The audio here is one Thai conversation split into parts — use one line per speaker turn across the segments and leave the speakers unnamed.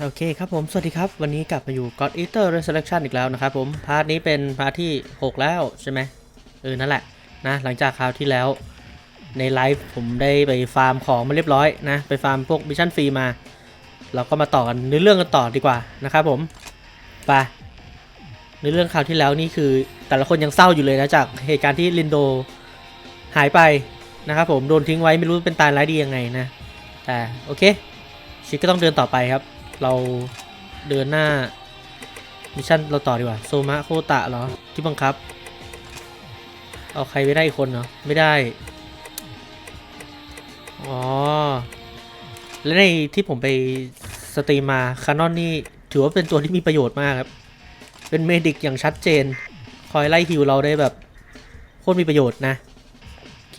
โอเคครับผม สวัสดีครับ วันนี้กลับมาอยู่ God Eater Resurrection อีกแล้วนะครับผม พาร์ทนี้เป็นพาร์ทที่ 6 แล้วใช่ไหมเออ นั่นแหละนะ หลังจากคราวที่แล้วในไลฟ์ผมได้ไปฟาร์มของมาเรียบร้อยนะ ไปฟาร์มพวกมิชชั่นฟรีมา เราก็มาต่อกันในเรื่องกันต่อดีกว่านะครับผม ไปในเรื่องคราวที่แล้วนี่คือแต่ละคนยังเศร้าอยู่เลยนะจากเหตุการณ์ที่ลินโดหายไปนะครับผม โดนทิ้งไว้ไม่รู้เป็นตายร้ายดียังไงนะ แต่โอเคชีวิตก็ต้องเดินต่อไปครับ เราเดินหน้ามิชชั่นเราต่อดีกว่าโซมะโคตะเหรอ ที่บังคับ เอาใครไม่ได้อีกคนเหรอไม่ได้ อ๋อ และในที่ผมไปสตรีมมาคานอนนี่ถือว่าเป็นตัวที่มีประโยชน์มากครับ เป็นเมดิกอย่างชัดเจน คอยไล่ฮิวเราได้แบบ โคตรมีประโยชน์นะโอเค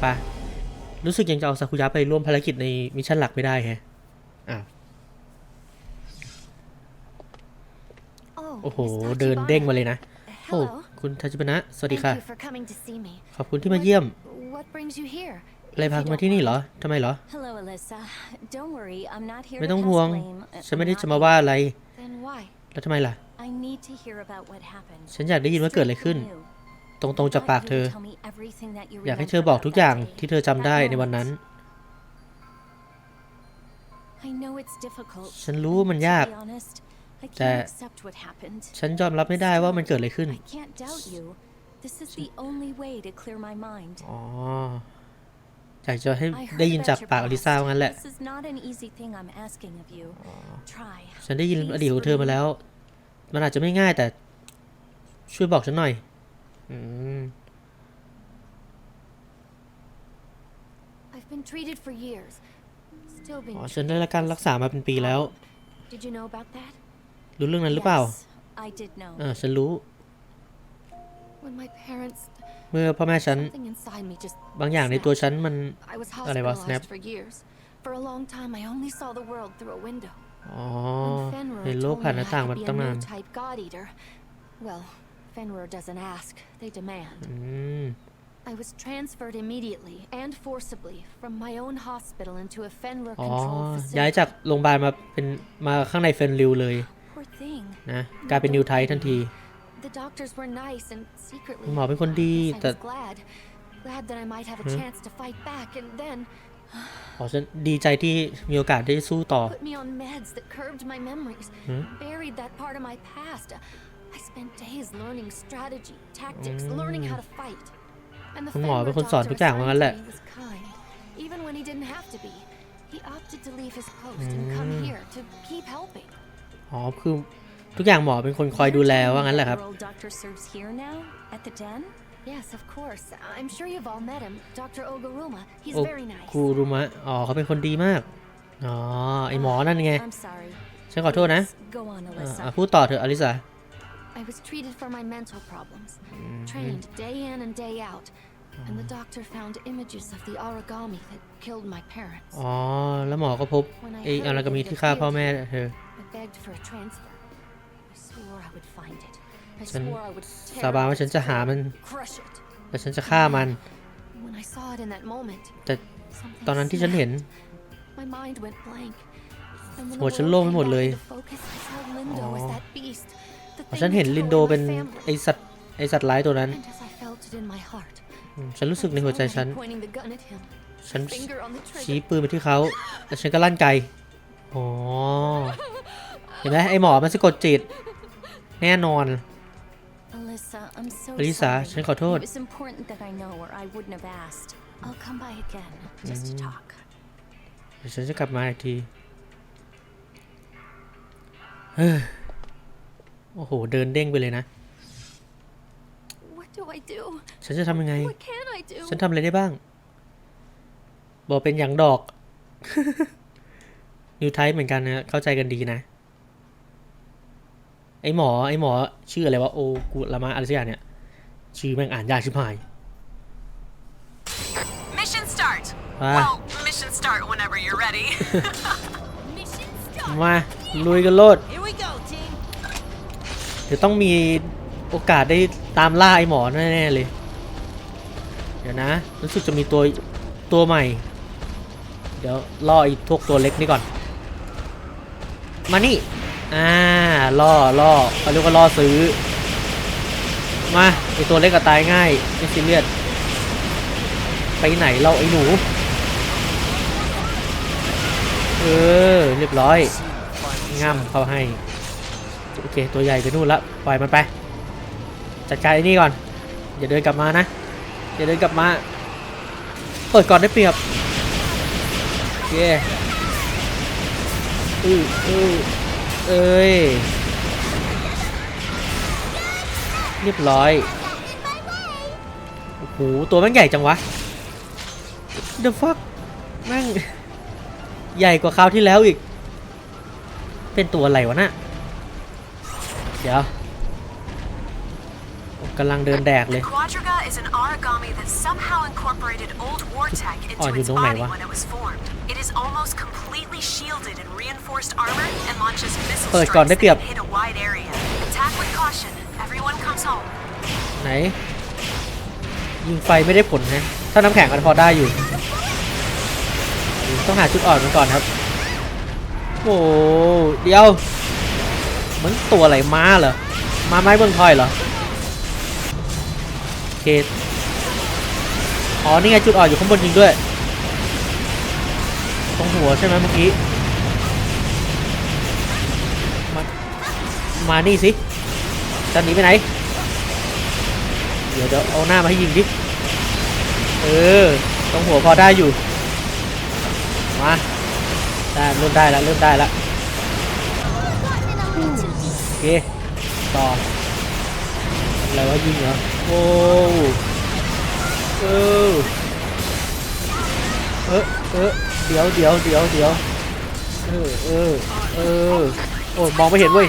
ไปรู้สึกยังจะเอาซากุยะไปร่วมภารกิจในมิชชั่นหลักไม่ได้แฮะอ้าว โอ้โห เดินเด้งมาเลยนะ โอ้ คุณทาจิบนะ สวัสดีค่ะ ขอบคุณที่มาเยี่ยม อะไรพาคุณมาที่นี่เหรอทำไมเหรอ ไม่ต้องห่วง ฉันไม่ได้จะมาว่าอะไร แล้วทำไมล่ะ ฉันอยากได้ยินว่าเกิดอะไรขึ้น ตรงๆจากปากเธอ อยากให้เธอบอกทุกอย่างที่เธอจำได้ในวันนั้น ฉันรู้ว่ามันยาก แต่ฉันยอมรับไม่ได้ว่ามันเกิดอะไรขึ้น อ๋ออยากจะให้ได้ยินจากปากอลิซาว่างั้นแหละ ฉันได้ยินอดีตของเธอมาแล้ว มันอาจจะไม่ง่ายแต่ ช่วยบอกฉันหน่อย อืม อ๋อ ฉันได้รับการรักษามาเป็นปีแล้ว รู้เรื่องนั้นหรือเปล่าเออฉันรู้เมื่อพ่อแม่ฉันบางอย่างในตัวฉันมันอะไรวะ Snap อ๋อเห็นโลกผ่านหน้าต่างมาตั้งนาน
Well, Fenrir doesn't ask, they demand.
อืม
I was transferred immediately and forcibly from my own hospital into a Fenrir
อ๋อ
controlled
ย้าย
facility.
จากโรงพยาบาลมาเป็นมาข้างในเฟรนริวเลย
Poor thing.
นะ กลายเป็นนิวไททันที
The doctors were nice and secretly
หมอเป็นคนดี
I
แต่
was glad. Glad that I might have a
Hmm?
chance to fight back and then
อ๋อฉันดีใจที่มีโอกาสได้สู้ต่อ
put me on meds that curbed my memories,
Hmm?
buried that part of my past. I spent days learning strategy, tactics, learning how to fight. And the
คุณหมอ
Fenrir
เป็นคนสอน
doctor
ทุกอย่างว่างั้น
assigned
แห
to
ละ
me was kind, even when he didn't have to be. He opted to leave his post and come
Hmm.
here to keep helping.
อ๋อคือทุกอย่างหมอเป็นคนคอยดูแลว่างั้นแหละครับ
Your old doctor serves here now at the den.
Yes, of course. I'm sure you've all met him, Dr. Oguruma. He's
โอ
very nice.
คูรุมะอ๋อเขาเป็นคนดีมาก อ๋อ ไอหมอนั่นไง
I'm sorry.
ฉันขอโทษนะ
Please Go on,
อะ
Alyssa.
อะพูดต่อเถอะอลิสา
I was treated for my mental problems, trained day in and day out, and the doctor found images of the origami that killed my parents.
อ๋อ แล้วหมอก็พบไออารากามิที่ฆ่าพ่อแม่เธอ
I begged for a transfer. I swore I would find it. I
ฉัน
swore I would
สาบานว่าฉันจะหามัน
crush it.
แต่ฉันจะฆ่ามัน
When I saw it in that moment,
แต่
something
ตอนนั้นที่ฉันเห็น
snapped. My mind went blank. And when
หัว
the
ฉัน
world
โล่งไป
came
หมด
back
เลย
into focus, I saw Lindo as
อ๋อ
that beast. The
อ๋อ
thing
ฉันเห็น
that
ลิน
took
โด
away
เป็น
my family.
ไอสัตว์ไอสัตว์ร้ายตัวนั้น
And as I felt it in my heart,
อืมฉันรู้สึกในหัวใจฉัน
pointing the gun at him,
ฉัน
finger on the
ชี้
trigger.
ปืนไปที่เขาแล้วฉันก็ลั่นไกอ๋อ เห็นไหมไอหมอมันสะกดจิต แน่นอน
Alyssa, I'm so
อลิสา
sorry.
ฉันขอโทษ
It was important that I know or I wouldn't have asked. I'll come by again just to talk.
เดี๋ยวฉันจะกลับมาอีกทีเฮ้ยโอ้โห เดินเด้งไปเลยนะ
What do I do?
ฉันจะทำยังไง
What can I do?
ฉันทำอะไรได้บ้าง บอกเป็นอย่างดอก นิวไทป์เหมือนกันนะ เข้าใจกันดีนะ ไอหมอไอหมอชื่ออะไรวะโอกุลามะอะไรสักอย่างเนี่ยชื่อแม่งอ่านยากชิบหาย
Mission start.
Ah.
Well, mission start whenever you're ready.
มาลุยกันโลด
Here we go, team.
เดี๋ยวต้องมีโอกาสได้ตามล่าไอหมอแน่ๆเลย เดี๋ยวนะรู้สึกจะมีตัวตัวใหม่ เดี๋ยวล่อไอ้พวกตัวเล็กนี่ก่อน มานี่ อ่า ล่อล่อเขาเรียกว่าล่อซื้อ มาไอตัวเล็กก็ตายง่ายไม่ซีเรียสไปไหนเราไอหนู เออ เรียบร้อยง่ำเขาให้ โอเค ตัวใหญ่ไปนู่นละปล่อยมันไป จัดการไอ้นี่ก่อน อย่าเดินกลับมานะ อย่าเดินกลับมา เปิดก่อนได้เปรียบเย้อืออือ เอ้ย เรียบร้อย โอ้โห ตัวแม่งใหญ่จังวะ The fuck แม่ง ใหญ่กว่าคราวที่แล้วอีก เป็นตัวอะไรวะน่ะเดี๋ยวผมกำลังเดินแดกเลย
Quadriga is an origami that somehow incorporated old war tech into
Oh, you
its
don't know
body
why.
when it was formed. It is almost completely shielded in reinforced armor and launches missile
เปิด
strikes
ก่อนได้
that
เปรียบ
can hit a wide area. Attack with caution. Everyone comes home.
ไหน ยิงไฟไม่ได้ผลนะถ้าน้ำแข็งมันพอได้อยู่ ต้องหาจุดอ่อนมันก่อนครับ โอ้เดี๋ยวเหมือนตัวอะไรม้าเหรอม้าไม้เบื้องทอยเหรอโอเคอ๋อนี่ไงจุดอ่อนอยู่ข้างบนจริงด้วย ตรงหัวใช่ไหมเมื่อกี้ มา มานี่สิจะหนีไปไหน เดี๋ยวเดี๋ยวเอาหน้ามาให้ยิงดิ เออ ตรงหัวพอได้อยู่ มา ได้เริ่มได้แล้วเริ่มได้แล้วโอเค ต่อ อะไรวะยิงเหรอ โอ้เออ เออเออ เดี๋ยวเดี๋ยวเดี๋ยวเดี๋ยวเออเออเออโอ้มองไม่เห็นเว้ย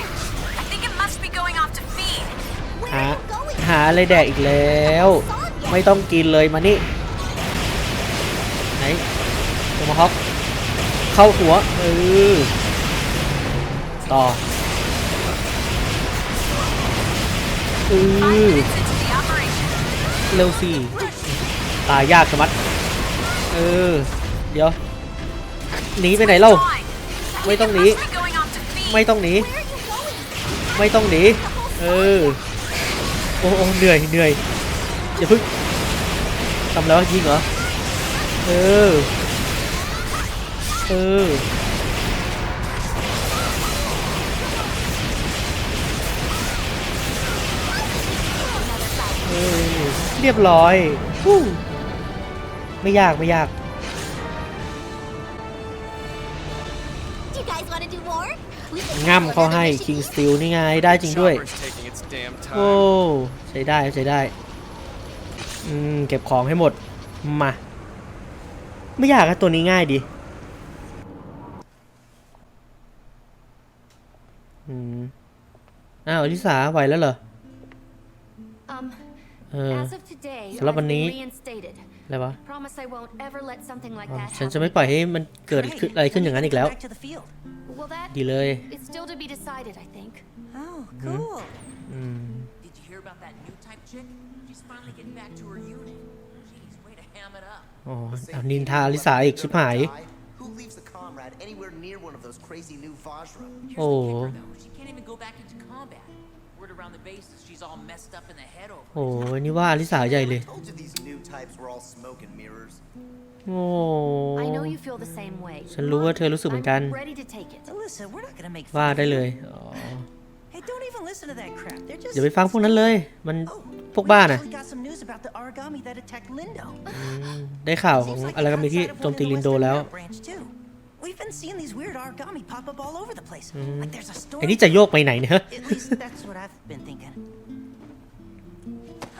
I think it must be going off to feed.
หาหาอะไรแดกอีกแล้ว ไม่ต้องกินเลยมานี่ไหนโทมาฮอกเข้าหัวเออต่อเอ
Five
อ
minutes into the operation.
เร็วสิตายยากสมัดเออ เดี๋ยว หนีไปไหนเล่า
Fine. I
Wait,
think it
don't leave.
must be going off to feed.
ไม่ต้องหนี ไม่ต้องหนี เออ โอ้โอ้เหนื่อยเหนื่อยอย่าพึ่งทำแล้วยิงเหรอ เออ เออเออเรียบร้อย ไม่ยากไม่ยาก ง่ำ
tackle
เขาให้
another mission
King Steel นี่ไงได้จริงด้วย
Chopper's taking its damn
โอ้
time.
ใช้ได้ใช้ได้อืมเก็บของให้หมดมา ไม่อยากอะตัวนี้ง่ายดีอืมอ้าวอลิสาไหวแล้วเหรอ
Um,
เออ
as of today,
สำหรับ
I've
วัน
been
นี้
reinstated.
อะไรวะ
Promise I won't ever let something like
อ๋อ
that
ฉันจะ
happen.
ไม่ปล่อยให้มันเกิดขึ้นอะไรขึ้นอย่างนั้นอีกแล้ว
Back to the field.
Well, that
ดีเลย
is still to be decided, I think.
Oh, cool.
อืม
Did you hear about that new type chick? She's finally getting back to her unit. Jeez, way to ham it up.
อ๋อเอานินทาอลิสาอีกชิบหาย
Who leaves a comrade anywhere near one of those crazy new Vajra?
Here's
Oh.
the kicker, though. She can't even go back into combat. Word around the base is she's all messed up in the head over.
โอ้ยนี่ว่าอลิสาใหญ่เลย
Told you these new types were all smoke and mirrors.
โอ้
I know you feel the same way.
ฉันรู้ว่าเธอรู้สึกเหมือนกัน
I'm ready to take it.
Alyssa, we're not gonna make
ว่า
fun of
ได้
you.
เลยอ๋อ
Hey, don't even listen to that crap. They're just.
อย่าไปฟังพวกนั้นเลย มัน
Oh,
พวกบ้า
we
น่ะ
actually got some news about the origami that attacked Lindo.
ได้ข่าวของ
Seems like
อะไร
it's
กันมีที่
outside of
โจม
one
ตี
in the
ลินโด
Western
แล้ว
Europe branch, too. We've been seeing these weird origami pop up all over the place. Like there's a storm.
ไอ้นี่จะโยกไปไหนเนี่ย
At least that's what I've been thinking.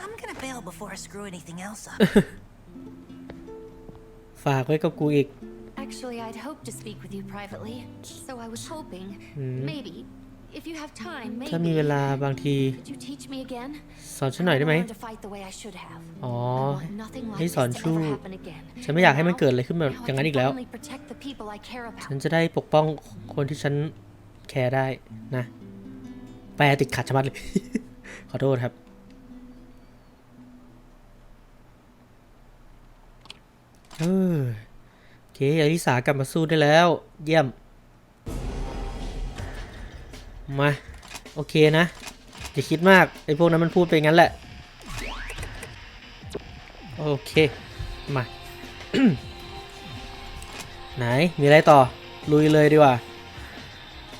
I'm gonna bail before I screw anything else up.
ฝากไว้กับกูอีก
Actually, I'd hoped to speak with you privately. So I was hoping, maybe, if you have time,
ถ้ามีเว
maybe,
ลาบางที
could you teach me again?
สอนฉันหน่อยได้ไหม
I learned to fight the way I should have.
อ๋อ
I want nothing like
ให้
this
สอน
to
ชู้
ever happen again.
ฉันไม่อยากให้มันเกิดอะไรขึ้นแบบ
Now I
อย่างนั้น
can
อีกแล้ว
finally protect the people I care about.
ฉันจะได้ปกป้องคนที่ฉันแคร์ได้นะ แปลติดขัดชะมัดเลย ขอโทษครับ เออโอเคอลิสากลับมาสู้ได้แล้ว เยี่ยม มา โอเคนะ อย่าคิดมากไอ้พวกนั้นมันพูดไปงั้นแหละ โอเค มา ไหน มีอะไรต่อ ลุยเลยดีกว่า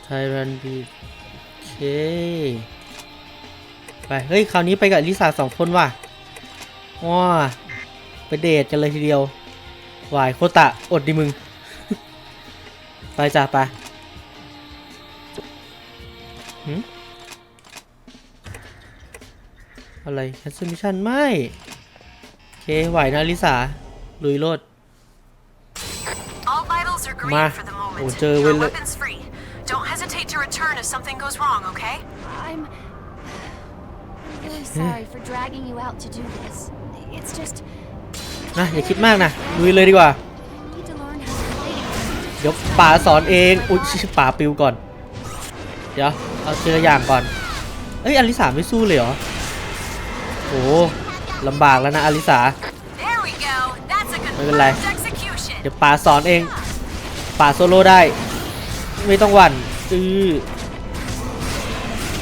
ไทรันบีโอเค ไป เฮ้ย คราวนี้ไปกับลิซ่าสองคนว่ะว้าไปเดทกันเลยทีเดียววายโคตะ อดดิมึง ไปจ้ะไป หืมอะไรแคสเซิลมิชชั่นไม่ โอเค ไหวนะลิสา ลุยโลด
All vitals are green
Ma,
for the
oh,
moment.
chơi
Your
với lệ-
weapons free. Don't hesitate to return if something goes wrong, okay?
I'm. I'm really sorry for dragging you out to do this. It's just.
นะอย่าคิดมากนะลุยเลยดีกว่า
I need to learn how to play it.
เดี๋ยวป่าสอนเอง อุ้ยชิป่าปิวก่อน เดี๋ยว เอาทีละอย่างก่อน เอ้ยอลิสาไม่สู้เลยเหรอโอ้ลำบากแล้วนะอลิสา
There we go. That's a
Mấy bên này.
confirmed execution.
เดี๋ยวป่าสอนเอง ป่าโซโล่ได้ ไม่ต้องหวั่นอือ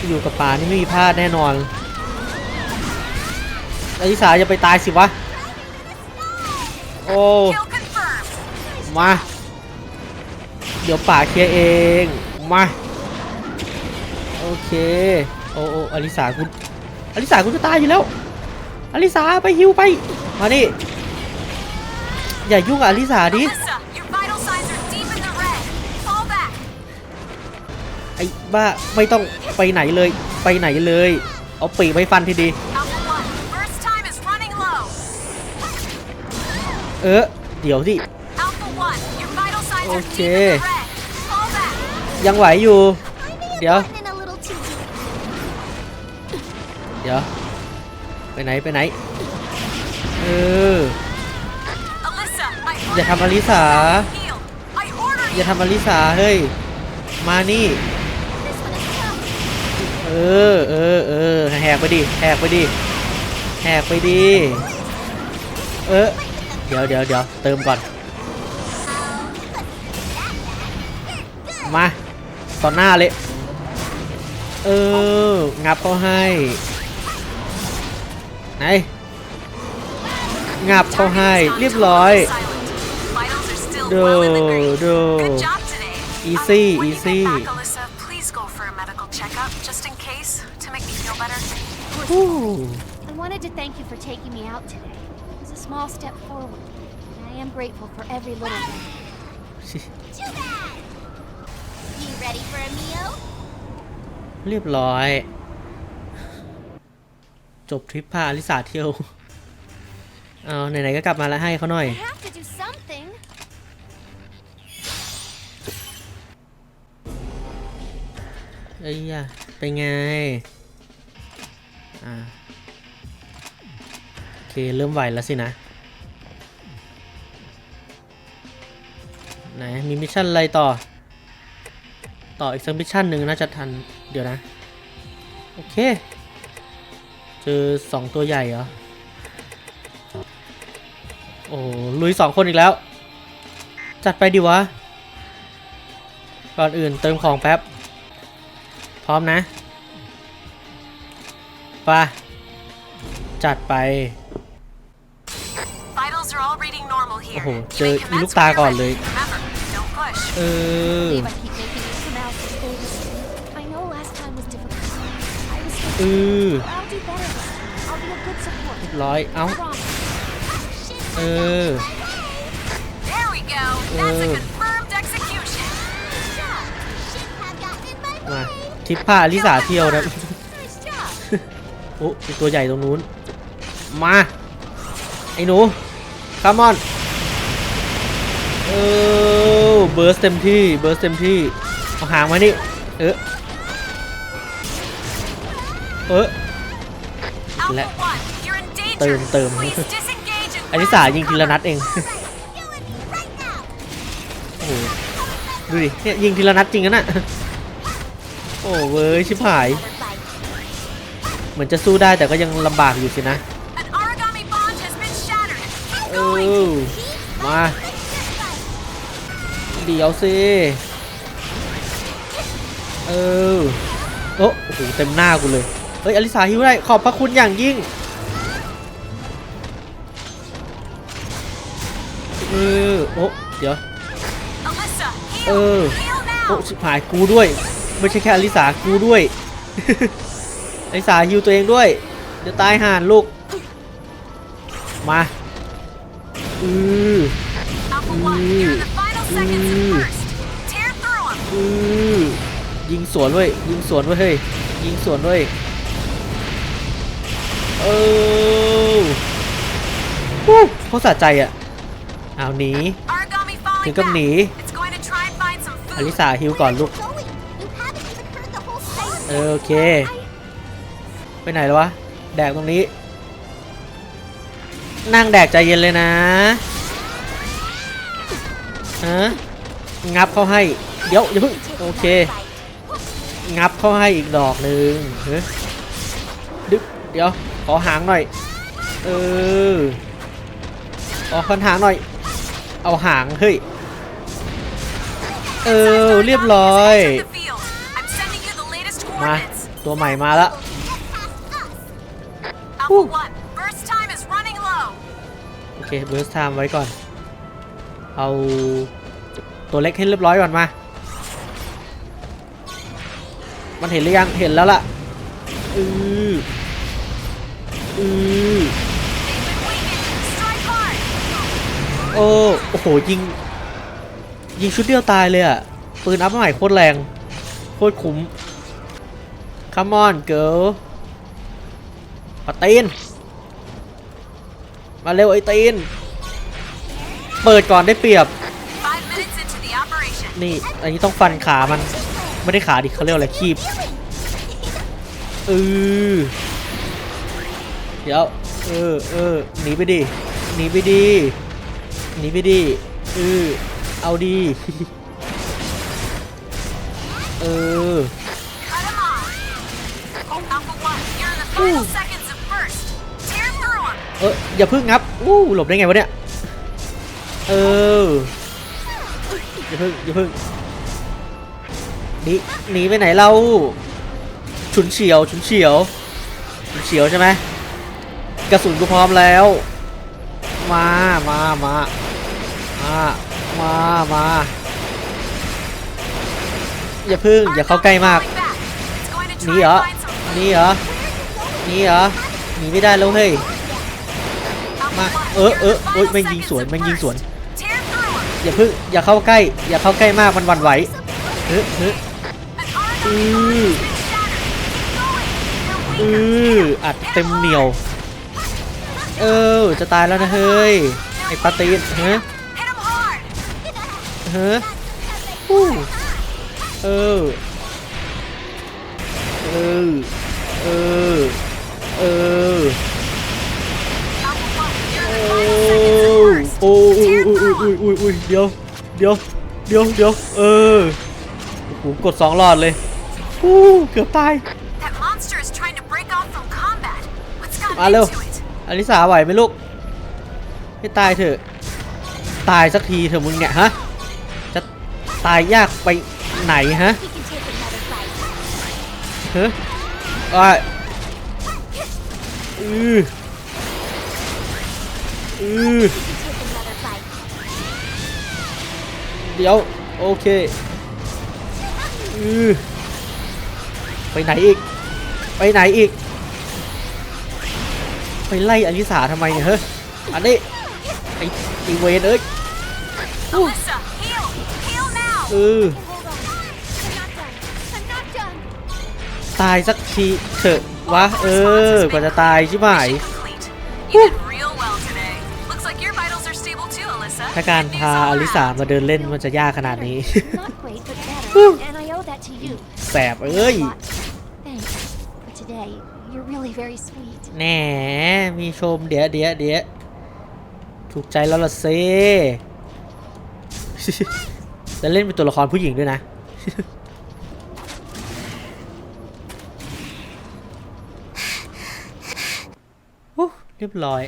อยู่กับป่านี่ไม่มีพลาดแน่นอนอลิสาอย่าไปตายสิวะ โอ้ มา เดี๋ยวป่าเคลียร์เอง มา เค โอ้โอ้อลิสาคุณอลิสาคุณจะตายอยู่แล้วอลิสาไปฮิวไป มาดิอย่ายุ่งกับอลิสาดิ
Alyssa, your vital signs are deep in the red. Fall back.
ไอ้บ้าไม่ต้องไปไหนเลยไปไหนเลย เอาปีกไปฟันทีดี
Alpha 1, burst time is running low.
เออ เดี๋ยวสิ
Alpha 1, your vital signs are deep in
Okay.
the red. Fall back.
ยังไหวอยู่ เดี๋ยว ไปไหนไปไหน เออ
Alyssa, I
อย่า
ordered
ทำอลิสา
heal. I ordered
อย่าทำอลิสา เฮ้ย มานี่
This one is tough.
เออ เออ เออ แหกไปดิ แหกไปดิ แหกไปดิ เออ เดี๋ยวเดี๋ยวเดี๋ยวเติมก่อน มา ต่อหน้าเลย เออ งับเขาให้ ไหนงับเขาให้เรียบร้อย
Vitals are still
ดู
well in the green.
ดู
Good job today.
Easy,
Um, when you
easy.
get back, Alyssa, please go for a medical checkup, just in case, to make me feel better.
ฮู้
I wanted to thank you for taking me out today. It was a small step forward. And I am grateful for every little thing.
Too bad. You ready for a meal?
เรียบร้อย จบทริปพาอลิสาเที่ยว เอาไหนๆก็กลับมาแล้วให้เขาหน่อย
I have to do something.
เอ้ยอะเป็นไง อ่า โอเค เริ่มไหวแล้วสินะ ไหน มีมิชชั่นอะไรต่อ ต่ออีกสักมิชชั่นหนึ่งน่าจะทัน เดี๋ยวนะ โอเค เจอสองตัวใหญ่เหรอ โอ้โหลุยสองคนอีกแล้ว จัดไปดิวะ ก่อนอื่นเติมของแป๊บ พร้อมนะไปะจัดไป
Vitals are all reading normal here.
Oh,
You
chơi
may
đi
commence
lúc ta
when you're
còn
ready.
lười.
Remember, don't push.
เออ
Believe I keep making you pronounce this baby. I know last time was difficult. I was
เอ
thinking,
อ บร้อย เอ้า
Promise.
เออ
There we go. That's a
Oh.
confirmed execution.
Should have gotten in my
มา
way.
ทริปพาอลิสาเที่ยวนะ
Nice job.
โอ้มีตัวใหญ่ตรงนู้น มา ไอ้หนูคามอน เออ เบิร์สเต็มที่ เบิร์สเต็มที่ เอาหางมานี่ เออ เออ
Alpha
Let-
1, you're in danger.
เติมเติม
Please disengage and
อลิสายิงทีละนัดเอง
All right, you and me right now.
โอ้โหดูดิเนี่ยยิงทีละนัดจริงนะน่ะโอ้เว้ยชิบหาย
Better bite.
เหมือนจะสู้ได้แต่ก็ยังลำบากอยู่สินะ
An origami bond has been shattered.
เออมาเดี๋ยวสิเออโอ้โอ้โหเต็มหน้ากูเลยเฮ้ยอลิสาฮิวได้ขอบพระคุณอย่างยิ่ง เออโอ้เดี๋ยว
Alyssa,
เอ
heal!
อ
Heal
โอ้
now!
ชิบหายกูด้วย ไม่ใช่แค่อลิสากูด้วยอลิสาฮิวตัวเองด้วย เดี๋ยวตายห่านลูก มาอือ
Alpha 1, you're in the final seconds of
Mm.
first. Tear through them!
อือยิงสวนเว้ยยิงสวนเว้ยเฮ้ยยิงสวนเว้ยเออฮู้เขาสะใจอะ เอาหนี
Origami falling
ถึงกับ
back.
หนี
It's going to try and find some
อ
food.
ลิสาฮิวก่อนลูก
Going. You haven't even heard the whole thing.
เออโอเค ไปไหนแล้ววะ แดกตรงนี้ นั่งแดกใจเย็นเลยนะฮะงับเข้าให้ เดี๋ยวอย่าเพิ่งโอเค งับเข้าให้อีกดอกหนึ่งเฮ้ยดึกเดี๋ยว ขอหางหน่อย เออ ขอคันหางหน่อย เอาหาง เฮ้ย เออ เรียบร้อย
Entered the field. I'm sending you the latest
มา
coordinates.
ตัวใหม่มาแล้ว
Alpha 1, burst time is running low.
โอเคเบิร์สไทม์ไว้ก่อน เอาตัวเล็กให้เรียบร้อยก่อนมา มันเห็นหรือยัง เห็นแล้วล่ะ อืออือ โอ้โอ้โหยิง ยิงชุดเดียวตายเลยอะปืนอัพใหม่โคตรแรง โคตรคุ้ม Come on girl ปะตีน มาเร็วไอ้ตีน เปิดก่อนได้เปรียบ นี่ อันนี้ต้องฟันขามัน ไม่ได้ขาดิเขาเรียกว่าอะไรคีบเออเดี๋ยว เออเออหนีไปดิ หนีไปดิ หนีไปดิเออเอาดี เออ
Cut him off. Alpha 1, you're in the final seconds of first. Tear through them.
เอออย่าพึ่งงับอู้หลบได้ไงวะเนี่ย เออ อย่าพึ่งอย่าพึ่งหนีหนีไปไหนเรา ฉุนเฉียว ฉุนเฉียว ฉุนเฉียวใช่ไหมกระสุนกูพร้อมแล้ว มามามามามามาอย่าพึ่งอย่าเข้าใกล้มาก
Falling back. It's going to
หนี
try
เหรอ
and find some
หนีเหรอหนีเหรอหนีไม่ได้แล้วเฮ้ย
Alpha
มา
1,
เออ
you're
เอ
in
อ
the
โอ๊ย
final
แม่งยิง
seconds
สวน
of
แม่งยิงสวน
first. Tear through them.
อย่าพึ่งอย่าเข้าใกล้ อย่าเข้าใกล้มากมันหวั่นไหวเฮ้ยเฮ้ย
An origami
Mm.
has been shattered. Keep going.
อื
You're weaker.
ออัดเต็มเหนียว เออ จะตายแล้วนะเฮ้ย ไอ้ปาตีนเฮ้ยเฮ้ยเออ เออ เออ เออโอ้โอ้ยอุ้ยอุ้ยอุ้ยอุ้ยเดี๋ยว เดี๋ยว เดี๋ยวเดี๋ยวเออโอ้โหกดสองหลอดเลยอู้เกือบตายมาเร็ว อลิสาไหวไหมลูกให้ตายเถอะ ตายสักทีเถอะมึงเนี่ยฮะ จะตายยากไปไหนฮะเฮ้ยอืออือเดี๋ยว โอเคอือไปไหนอีก ไปไหนอีก ไปไล่อลิสาทำไมเนี่ยเฮ้ยอันนี้ไอ้ไอ้เวนเอ้ย
Alyssa, heal! Heal now!
เออ
Hold on. I'm not done. I'm not done.
ตายสักทีเถอะวะเออกว่าจะตายใช่ไหม
Mission complete. You did real well today. Looks like your vitals are stable too, Alyssa.
ถ้าการ
Good
พา
news all
อลิสา
around.
มาเดินเล่นมันจะยากขนาดนี้
Not great, but better. and I owe that to you.
แสบเอ้ย
A lot. Thanks for today. You're really very sweet.
แหน่มีชมเดี๋ยวเดี๋ยวเดี๋ยวถูกใจแล้วล่ะเซจะเล่นเป็นตัวละครผู้หญิงด้วยนะ โอ้เรียบร้อย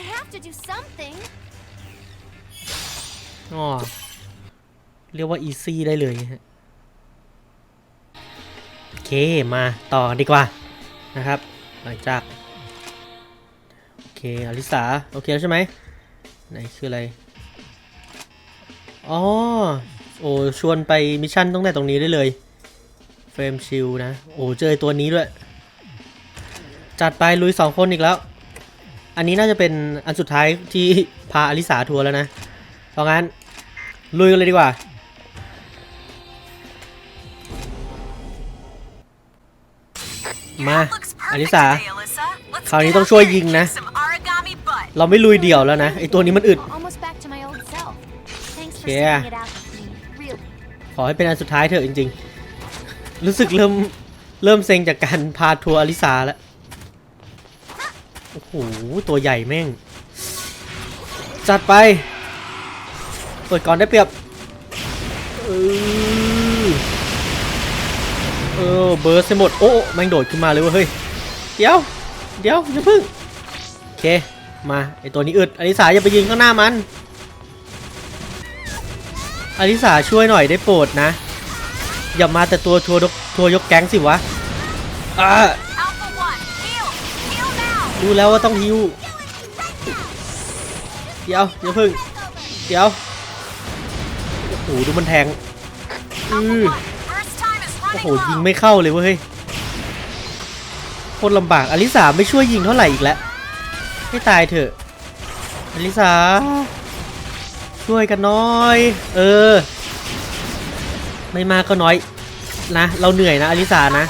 I have to do something.
อ๋อเรียกว่าอีซี่ได้เลยฮะเค มาต่อกันดีกว่า นะครับ หลังจาก โอเคอลิสาโอเคแล้วใช่ไหมไหนคืออะไร อ๋อ โอ้ชวนไปมิชชั่นตั้งแต่ตรงนี้ได้เลย เฟรมชิลนะ โอ้เจอตัวนี้ด้วย จัดไปลุยสองคนอีกแล้ว อันนี้น่าจะเป็นอันสุดท้ายที่พาอลิสาทัวร์แล้วนะ เพราะงั้น ลุยกันเลยดีกว่ามา อ
perfect
ลิสา
today, Alyssa. Let's
คราวนี้
get
ต้อง
out
ช่วย
there
ยิง
and
นะ
kick some origami butt.
เราไม่ลุยเดี่ยวแล้วนะไอตัวนี้มันอึด
Almost back to my old self.
Thanks for
Yeah.
sticking it out with me. Really.
ขอให้เป็นอันสุดท้ายเถอะจริง ๆ รู้สึกเริ่มเริ่มเซ็งจากการพาทัวร์อลิสาแล้วโอ้โหตัวใหญ่แม่ง จัดไปเปิดก่อนได้เปรียบเออเออเบิร์สให้หมด โอ้แม่งโดดขึ้นมาเลยเว้ย เดี๋ยว เดี๋ยวอย่าพึ่งโอเค มาไอตัวนี้อึดอลิสาอย่าไปยิงข้างหน้ามันอลิสาช่วยหน่อยได้โปรดนะ อย่ามาแต่ตัวทัวร์ยกทัวร์ยกแก๊งสิวะอ่าดูแล้วว่าต้องฮิวเดี๋ยวอย่าพึ่ง เดี๋ยวโอ้โหดูมันแทงอือโอ้โหยิงไม่เข้าเลยเว้ย โคตรลำบากอลิสาไม่ช่วยยิงเท่าไหร่อีกแล้วให้ตายเถอะอลิสาช่วยกันน้อย เออ ไม่มากก็น้อยนะ เราเหนื่อยนะอลิสานะ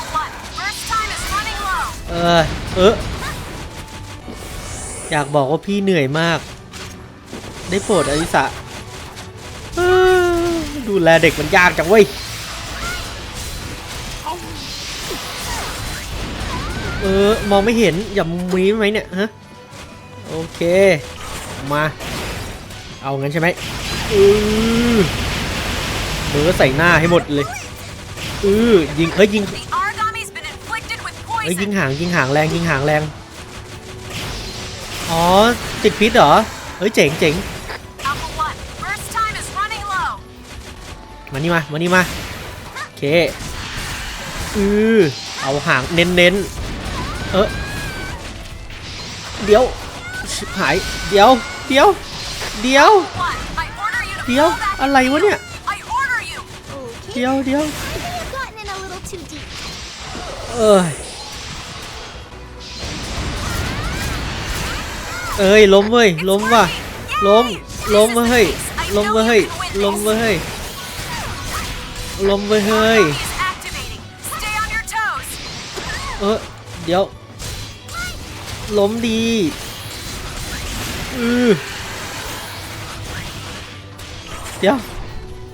เออ เออ อยากบอกว่าพี่เหนื่อยมาก ได้โปรดอลิสาดูแลเด็กมันยากจังเว้ย ออ มองไม่เห็น อย่ามุมนี้ไหมเนี่ยฮะ โอเค มา เอางั้นใช่ไหมอือเบอร์ใส่หน้าให้หมดเลยอือยิงเฮ้ยยิง
The origami's been inflicted with
เฮ้ยยิง
poison.
หางยิงหางแรงยิงหางแรง อ๋อติดพิษเหรอ เฮ้ยเจ๋งเจ๋ง
Alpha 1, first time is running low.
มานี่มา มานี่มา โอเค อือ เอาหางเน้นเน้นๆ เออเดี๋ยวชิบหาย เดี๋ยว เดี๋ยว เดี๋ยว
1, I order you to
เดี๋ยว
fall back
อะไรวะเนี่ย
I order you.
Okay.
เดี๋ยวเดี๋ยว
I may have gotten in a little too deep.
เอ้ย เอ้ย ล้มเว้ย ล้มว่ะ ล้ม ล้มเว้ย ล้มเว้ย ล้มเว้ย ล้มเว้ยเฮ้ย
Origami is activating. Stay on your toes.
เออ เดี๋ยว ล้มดีอือเดี๋ยว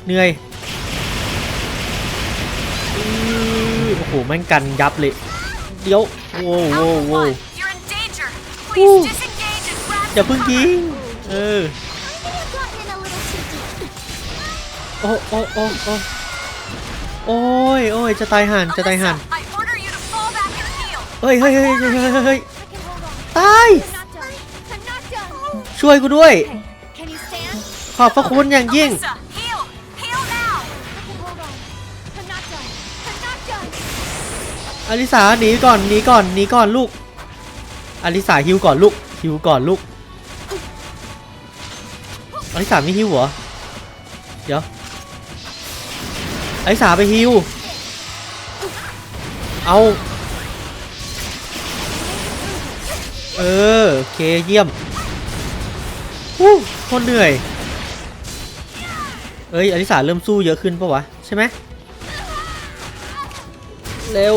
เหนื่อยอือโอ้โหแม่งกันยับเลย เดี๋ยวโว้วโว้ว
Alpha
โว้ว
1, you're in danger.
Ooh.
Please disengage and grab
อย่า
the
เพิ่ง
lever.
ยิง เออ
I may have gotten in a little too deep.
โอ้โอ้โอ้โอ้โอ้ยโอ้ยจะตายห่านจะตายห่าน เฮ้ยเฮ้ยเฮ้ยเฮ้ยเฮ้ยเฮ้ย
I can hold on.
ตาย
I'm not done. I'm not done.
ช่วยกูด้วย
Okay. Can you stand?
ขอบพระคุณอย่างยิ่ง
Alyssa, heal. Heal now.
I can hold on. I'm not done. I'm not done.
อลิสาหนีก่อนหนีก่อนหนีก่อนลูก อลิสาฮิวก่อนลูกฮิวก่อนลูก อลิสาไม่ฮิวเหรอ เดี๋ยว อลิสาไปฮิว เอา เออโอเคเยี่ยมฮู้โคนเหนื่อย เอ้ยอลิสาเริ่มสู้เยอะขึ้นปะวะ ใช่ไหมเร็ว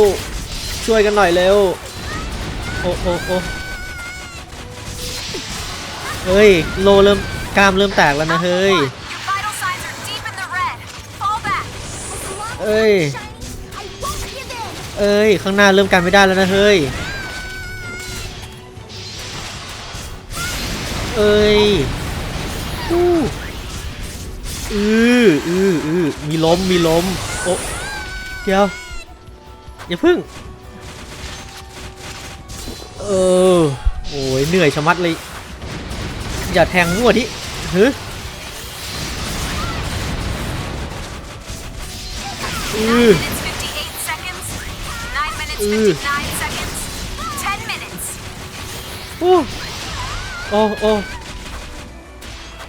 ช่วยกันหน่อยเร็ว โอ้โอ้โอ้เฮ้ย โลเริ่มกล้ามเริ่มแตกแล้วนะเฮ้ย เอ้ย เอ้ย ข้างหน้าเริ่มกันไม่ได้แล้วนะเฮ้ย เอ้ยอู้อืออืออือมีล้มมีล้มโอ้เดี๋ยวอย่าพึ่ง เออโอ้ยเหนื่อยชะมัดเลย อย่าแทงมั่วดิฮึอือ
Minutes 58 seconds.
Ugh.
Nine seconds. Ten minutes.
โอ้โอ้โอ้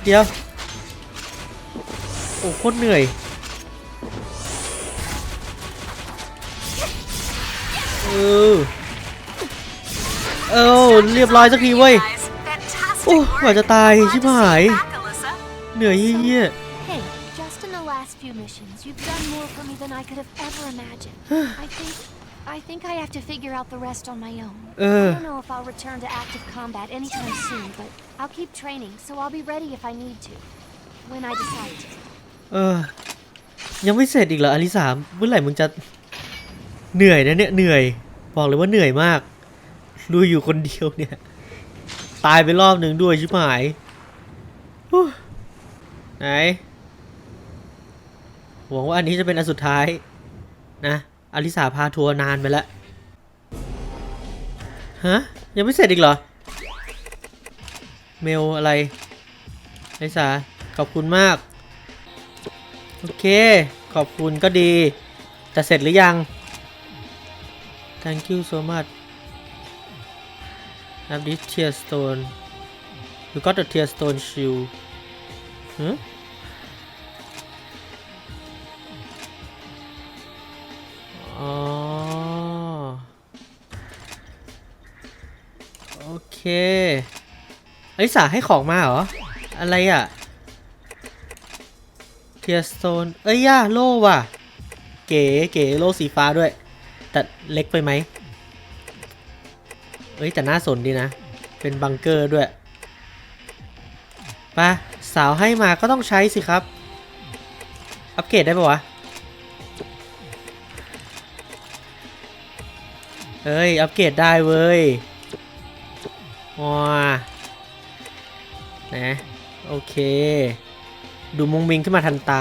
เดี๋ยว โอ้โคตรเหนื่อย เออ เออเรียบร้อยสักทีเว้ย
Guys, fantastic
โอ้
work.
กว่าจะตาย
Glad
ชิบ
to see
หาย
you back, Alyssa.
เหนื่อยเยี่ย
Hey, just in the last few missions, you've done more for me than I could have ever imagined. I think. I think I have to figure out the rest on my own.
Uh.
I don't know if I'll return to active combat anytime soon, but I'll keep training, so I'll be ready if I need to. When I decide to.
เออ ยังไม่เสร็จอีกเหรออลิสาเมื่อไหร่มึงจะ เหนื่อยนะเนี่ยเหนื่อย บอกเลยว่าเหนื่อยมากดูอยู่คนเดียวเนี่ย ตายไปรอบหนึ่งด้วยชิบหายฮู้ไหนหวังว่าอันนี้จะเป็นอันสุดท้ายนะ อลิสาพาทัวร์นานไปแล้ว ฮะ ยังไม่เสร็จอีกเหรอ เมลอะไรอลิสาขอบคุณมาก โอเค ขอบคุณก็ดี แต่เสร็จหรือยัง thank you so much have this tear stone you got the tear stone shield หืม อเคอลิสาให้ของมาเหรอ อะไรอะเทียสโตนเอ้ยย่าโล่ว่ะ เก๋เก๋โล่สีฟ้าด้วย แต่เล็กไปไหมเอ้ยแต่น่าสนดีนะ เป็นบังเกอร์ด้วยปะสาวให้มาก็ต้องใช้สิครับ อัปเกรดได้ปะวะ เอ้ย อัปเกรดได้เว้ย ว้านะ โอเค ดูมุงมิงขึ้นมาทันตา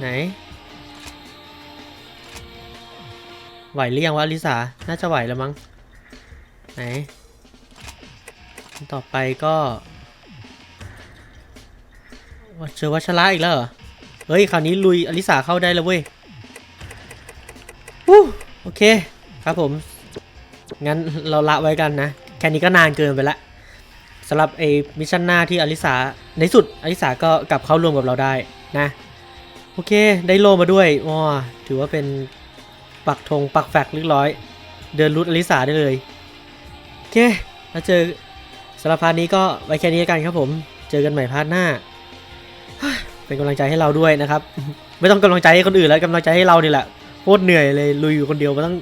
ไหน ไหวหรือยังวะอลิสา น่าจะไหวแล้วมั้ง ไหน ต่อไปก็วเจอวัชระอีกแล้วเหรอ เฮ้ย คราวนี้ลุยอลิสาเข้าได้แล้วเว้ยโอเค ครับผม งั้นเราละไว้กันนะ แค่นี้ก็นานเกินไปละสำหรับไอ้มิชชั่นหน้าที่อลิสาในสุดอลิสาก็กลับเข้าร่วมกับเราได้นะ โอเค ได้โลมาด้วยว้าถือว่าเป็นปักธงปักแฟกเรียบร้อย เดินรุดอลิสาได้เลย โอเค แล้วเจอสำหรับพาร์ทนี้ก็ไว้แค่นี้กันครับผม เจอกันใหม่พาร์ทหน้า เป็นกำลังใจให้เราด้วยนะครับ ไม่ต้องกำลังใจให้คนอื่นแล้วกำลังใจให้เรานี่แหละโคตรเหนื่อยเลยลุยอยู่คนเดียวมาตั้ง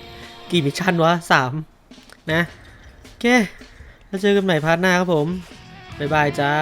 กี่มิชชั่นวะสาม นะโอเค แล้วเจอกันใหม่พาร์ทหน้าครับผม บ๊ายบายจ้า